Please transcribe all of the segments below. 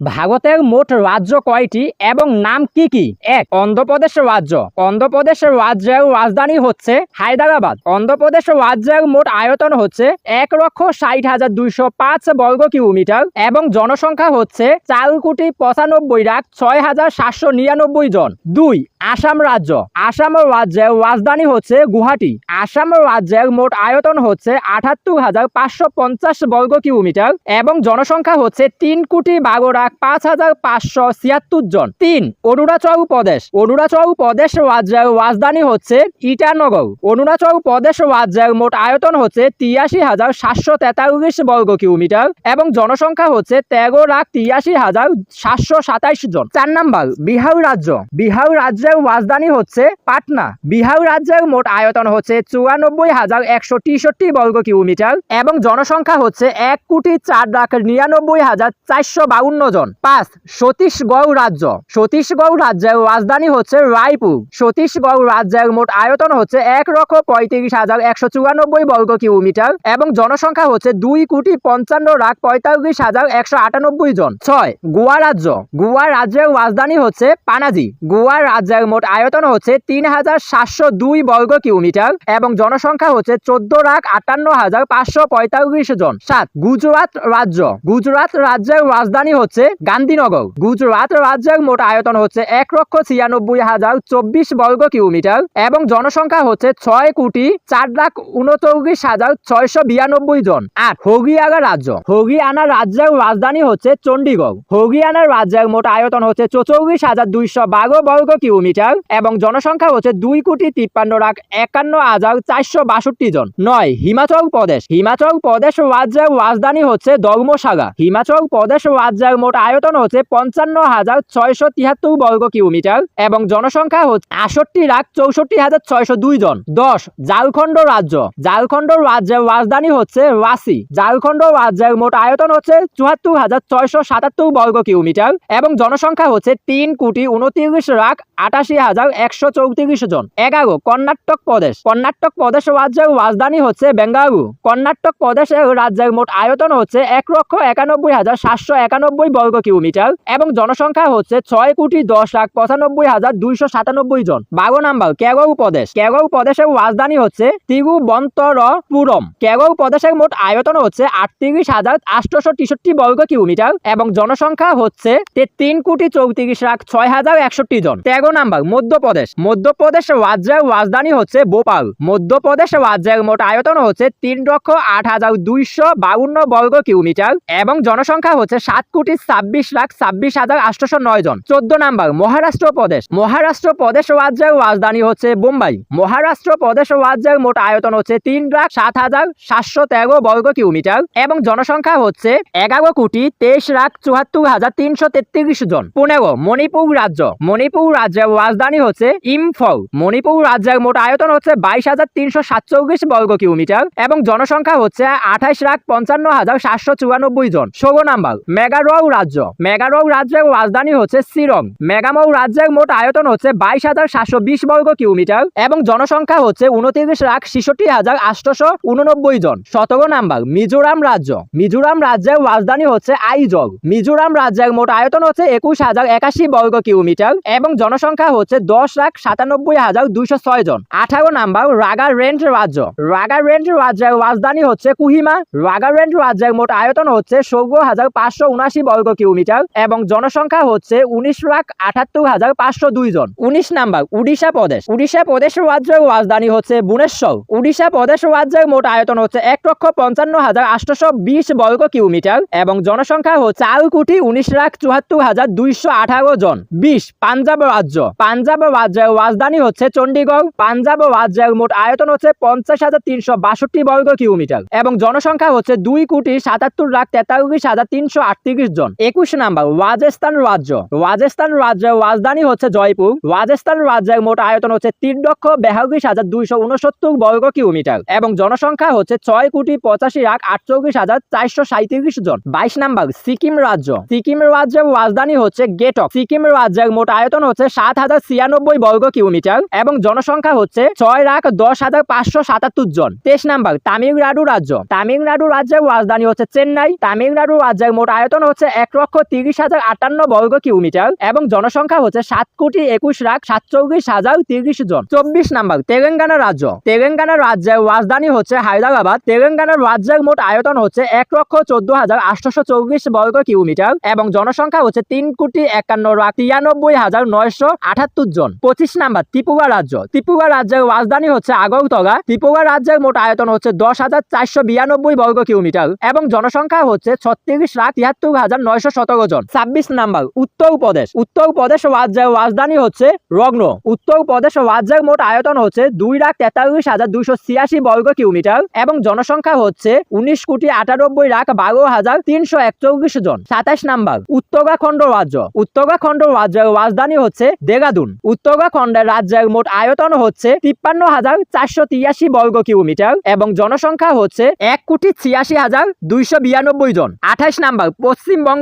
ভারতের মোট রাজ্য কয়টি এবং নাম কি কি? এক, অন্ধ্রপ্রদেশ রাজ্য। অন্ধ্রপ্রদেশ রাজ্যের রাজধানী হচ্ছে হায়দ্রাবাদ। অন্ধ্রপ্রদেশ রাজ্যের মোট আয়তন হচ্ছে এক লক্ষ ষাট হাজার দুইশো পাঁচ বর্গ কিলোমিটার এবং জনসংখ্যা হচ্ছে চার কোটি পঁচানব্বই লাখ ছয় হাজার সাতশো নিরানব্বই জন। দুই, আসাম রাজ্য। আসাম রাজ্যের রাজধানী হচ্ছে গুয়াহাটি। আসাম রাজ্যের মোট আয়তন হচ্ছে আটাত্তর হাজার পাঁচশো পঞ্চাশ বর্গ কিলোমিটার এবং জনসংখ্যা হচ্ছে তিন কোটি বারো পাঁচ হাজার পাঁচশো ছিয়াত্তর জন। তিন, অরুণাচল প্রদেশ। অরুণাচল প্রদেশ রাজ্যের রাজধানী হচ্ছে ইটানগর। অরুণাচল প্রদেশ রাজ্যের মোট আয়তন হচ্ছে তিরাশি হাজার সাতশো তেতাল্লিশ বর্গ কিলোমিটার এবং জনসংখ্যা হচ্ছে তেরো লাখ তিরাশি হাজার সাতশো সাতাইশ জন। চার নাম্বার, বিহার রাজ্য। বিহার রাজ্যের রাজধানী হচ্ছে পাটনা। বিহার রাজ্যের মোট আয়তন হচ্ছে চুরানব্বই হাজার একশো তেষট্টি বর্গ কিলোমিটার এবং জনসংখ্যা হচ্ছে এক কোটি চার লাখ নিরানব্বই হাজার চারশো বাউন্ন জন পাঁচ ছত্তিশগড় রাজ্য। ছত্তিশগড় রাজ্যের রাজধানী হচ্ছে রায়পুর। ছত্তিশগড় রাজ্যের মোট আয়তন হচ্ছে এক লক্ষ পঁয়ত্রিশ হাজার একশো চুরানব্বই বর্গ কিলোমিটার এবং জনসংখ্যা হচ্ছে দুই কোটি পঞ্চান্ন লাখ পঁয়তাল্লিশ হাজার একশো আটানব্বই জন। ছয়, গোয়া রাজ্য। গোয়া রাজ্যের রাজধানী হচ্ছে পানাজি। গোয়া রাজ্যের মোট আয়তন হচ্ছে তিন হাজার সাতশো দুই বর্গ কিলোমিটার এবং জনসংখ্যা হচ্ছে চোদ্দ লাখ আটান্ন হাজার পাঁচশো পঁয়তাল্লিশ জন। সাত, গুজরাট রাজ্য। গুজরাট রাজ্যের রাজধানী হচ্ছে গান্ধীনগর। গুজরাট রাজ্যের মোট আয়তন হচ্ছে এক লক্ষ ছিয়ানব্বই হাজার চব্বিশ বর্গ কিলোমিটার এবং জনসংখ্যা হচ্ছে ছয় কোটি চার লাখ উনচল্লিশ হাজার ছয়শো বিরানব্বই জন। আট হরিয়ানা রাজ্য। হরিয়ানা রাজ্যের রাজধানী হচ্ছে চণ্ডীগড় হরিয়ানা রাজ্যের মোট আয়তন হচ্ছে চৌচল্লিশ হাজার দুইশো বারো বর্গ কিলোমিটার এবং জনসংখ্যা হচ্ছে দুই কোটি তিপ্পান্ন লাখ একান্ন হাজার চারশো বাষট্টি জন। নয়, হিমাচল প্রদেশ। হিমাচল প্রদেশ রাজ্যের রাজধানী হচ্ছে ধর্মসাগা হিমাচল প্রদেশ রাজ্যের মোট আয়তন হচ্ছে পঞ্চান্ন হাজার ছয়শো তিয়াত্তর বর্গ কিলোমিটার এবং জনসংখ্যা হচ্ছে আষট্টি লাখ চৌষট্টি হাজার ছয়শো দুই জন। দশ, ঝাড়খণ্ড রাজ্য। ঝাড়খণ্ড রাজ্যের রাজধানী হচ্ছে রাঁচি। ঝাড়খণ্ড রাজ্যের মোট আয়তন হচ্ছে চুয়াত্তর হাজার ছয়শো সাতাত্তর বর্গ কিলোমিটার এবং জনসংখ্যা হচ্ছে তিন কোটি উনত্রিশ লাখ আটাশি হাজার একশো চৌত্রিশ জন। এগারো, কর্ণাটক প্রদেশ। কর্ণাটক প্রদেশ রাজ্যের রাজধানী হচ্ছে বেঙ্গালুরু। কর্ণাটক প্রদেশের রাজ্যের মোট আয়তন হচ্ছে এক লক্ষ একানব্বই হাজার সাতশো একানব্বই বর্গ কিলোমিটার এবং জনসংখ্যা হচ্ছে ছয় কোটি দশ লাখ পঁচানব্বই হাজার দুইশো সাতানব্বই জন। বারো নাম্বার কেরল প্রদেশ কেরল প্রদেশের রাজধানী হচ্ছে তিরুবন্তরপুরম কেরল প্রদেশের মোট আয়তন হচ্ছে আটত্রিশ হাজার আটশোশো তেষট্টি বর্গ কিলোমিটার এবং জনসংখ্যা হচ্ছে তিন কোটি চৌত্রিশ লাখ ছয় হাজার একষট্টি জন। তেরো নাম্বার, মধ্যপ্রদেশ। মধ্যপ্রদেশ রাজ্যের রাজধানী হচ্ছে ভোপাল। মধ্যপ্রদেশ রাজ্যের মোট আয়তন হচ্ছে তিন লক্ষ আট হাজার দুইশো বাউন্ন বর্গ কিলোমিটার এবং জনসংখ্যা হচ্ছে সাত কোটি ছাব্বিশ লাখ ছাব্বিশ হাজার আটশোশো নয় জন। চোদ্দ নাম্বার, মহারাষ্ট্র প্রদেশ। মহারাষ্ট্র প্রদেশ রাজ্যের রাজধানী হচ্ছে বোম্বাই মহারাষ্ট্র প্রদেশ রাজ্যের মোট আয়তন হচ্ছে তিন লাখ সাত হাজার সাতশো তেরো বর্গ কিলোমিটার এবং জনসংখ্যা হচ্ছে এগারো কোটি তেইশ লাখ চুয়াত্তর হাজার তিনশো তেত্রিশ জন। পনেরো, মণিপুর রাজ্য। মণিপুর রাজ্যের রাজধানী হচ্ছে ইমফল। মণিপুর রাজ্যের মোট আয়তন হচ্ছে বাইশ হাজার তিনশো সাতচল্লিশ বর্গ কিলোমিটার এবং জনসংখ্যা হচ্ছে আঠাইশ লাখ পঞ্চান্ন হাজার সাতশো চুরানব্বই জন। ষোলো নাম্বার, মেঘালয় রাজ্য। মেঘালয় রাজ্যের রাজধানী হচ্ছে শিলং মেঘালয় রাজ্যের মোট আয়তন হচ্ছে বাইশ হাজার সাতশো বিশ বর্গ কিলোমিটার এবং জনসংখ্যা হচ্ছে উনত্রিশ লাখ ছেষট্টি হাজার আটশোশো উননব্বই জন। সতেরো নাম্বার, মিজোরাম রাজ্য। মিজোরাম রাজ্যের রাজধানী হচ্ছে আইজল। মিজোরাম রাজ্যের মোট আয়তন হচ্ছে একুশ হাজার একাশি বর্গ কিলোমিটার এবং জনসংখ্যা হচ্ছে দশ লাখ সাতানব্বই হাজার দুইশো ছয় জন। আঠারো নাম্বার, রাগারেন্ট রাজ্য। রাগা রাগারেন্ট রাজ্যের রাজধানী হচ্ছে কুহিমা। রাগা রাগারেন্ট রাজ্যের মোট আয়তন হচ্ছে ষোলো হাজার পাঁচশো উনাশি বর্গ কিলোমিটার এবং জনসংখ্যা হচ্ছে উনিশ লাখ আটাত্তর হাজার পাঁচশো দুই জন। উনিশ নাম্বার, উড়িষ্যা প্রদেশ। উড়িষ্যা প্রদেশ রাজ্যের রাজধানী হচ্ছে ভুবনেশ্বর। উড়িষ্যা প্রদেশ রাজ্যের মোট আয়তন হচ্ছে এক লক্ষ পঞ্চান্ন হাজার আটশোশো বিশ বর্গ কিলোমিটার এবং জনসংখ্যা হচ্ছে চার কোটি উনিশ লাখ চুয়াত্তর হাজার দুইশো আঠারো জন। বিশ, পাঞ্জাব রাজ্য। পাঞ্জাব রাজ্যের রাজধানী হচ্ছে চণ্ডীগড়। পাঞ্জাব রাজ্যের মোট আয়তন হচ্ছে পঞ্চাশ হাজার তিনশো বাষট্টি বর্গ কিলোমিটার এবং জনসংখ্যা হচ্ছে দুই কোটি সাতাত্তর লাখ তেতাল্লিশ হাজার তিনশো আটত্রিশ জন। একুশ নাম্বার রাজস্থান রাজ্য। রাজস্থান রাজ্যের রাজধানী হচ্ছে জয়পুর। রাজস্থান রাজ্যের মোট আয়তন হচ্ছে তিন লক্ষ বেহাল্লিশ হাজার দুইশো উনসত্তর বর্গ কিলোমিটার এবং জনসংখ্যা হচ্ছে ছয় কোটি পঁচাশি লাখ আটচল্লিশ হাজার চারশো সাঁত্রিশ জন। বাইশ নাম্বার, সিকিম রাজ্য। সিকিম রাজ্যের রাজধানী হচ্ছে গেটক। সিকিম রাজ্যের মোট আয়তন হচ্ছে সাত হাজার ছিয়ানব্বই বর্গ কিলোমিটার এবং জনসংখ্যা হচ্ছে ছয় লাখ দশ হাজার পাঁচশো সাতাত্তর জন। তেইশ নাম্বার, তামিলনাড়ু রাজ্য। তামিলনাড়ু রাজ্যের রাজধানী হচ্ছে চেন্নাই। তামিলনাড়ু রাজ্যের মোট আয়তন হচ্ছে এক লক্ষ তিরিশ হাজার আটান্ন বর্গ কিলোমিটার এবং জনসংখ্যা হচ্ছে সাত কোটি একুশ লাখ সাতচল্লিশ হাজার তিরিশ জন। চব্বিশ নাম্বার, তেলেঙ্গানা রাজ্য। তেলেঙ্গানা রাজ্যের রাজধানী হচ্ছে হায়দ্রাবাদ। তেলেঙ্গানা রাজ্যের মোট আয়তন হচ্ছে এক লক্ষ চোদ্দ হাজার আটশোশো চল্লিশ বর্গ কিলোমিটার এবং জনসংখ্যা হচ্ছে তিন কোটি একান্ন লাখ তিরানব্বই হাজার নয়শো আটাত্তর জন। পঁচিশ নাম্বার, ত্রিপুরা রাজ্য। ত্রিপুরা রাজ্যের রাজধানী হচ্ছে আগরতলা। ত্রিপুরা রাজ্যের মোট আয়তন হচ্ছে দশ হাজার চারশো বিরানব্বই বর্গ কিলোমিটার এবং জনসংখ্যা হচ্ছে ছত্রিশ লাখ তিয়াত্তর হাজার নয়শো সতেরো জন। ছাব্বিশ নাম্বার উত্তরপ্রদেশ উত্তরপ্রদেশ রাজ্যের রাজধানী হচ্ছে রগ্ন। উত্তরপ্রদেশ রাজ্যের মোট আয়তন হচ্ছে দুই লাখ তেতাল্লিশ হাজার দুইশো ছিয়াশি বর্গ কিলোমিটার এবং জনসংখ্যা হচ্ছে উনিশ কোটি আটানব্বই লাখ বারো হাজার তিনশো একচল্লিশ জন। সাতাশ নাম্বার, উত্তরাখণ্ড রাজ্য। উত্তরাখণ্ড রাজ্যের রাজধানী হচ্ছে দেরাদুন। উত্তরাখণ্ডের রাজ্যের মোট আয়তন হচ্ছে তিপ্পান্ন হাজার চারশো তিয়াশি বর্গ কিলোমিটার এবং জনসংখ্যা হচ্ছে এক কোটি ছিয়াশি হাজার দুইশো বিরানব্বই জন। আঠাশ নাম্বার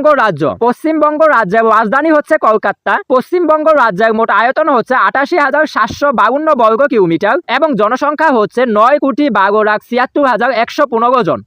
পশ্চিমবঙ্গ রাজ্য। পশ্চিমবঙ্গ রাজ্যের রাজধানী হচ্ছে কলকাতা। পশ্চিমবঙ্গ রাজ্যের মোট আয়তন হচ্ছে আটাশি হাজার সাতশো বাউন্ন বর্গ কিলোমিটার এবং জনসংখ্যা হচ্ছে নয় কোটি বারো লাখ ছিয়াত্তর হাজার একশো পনেরো জন।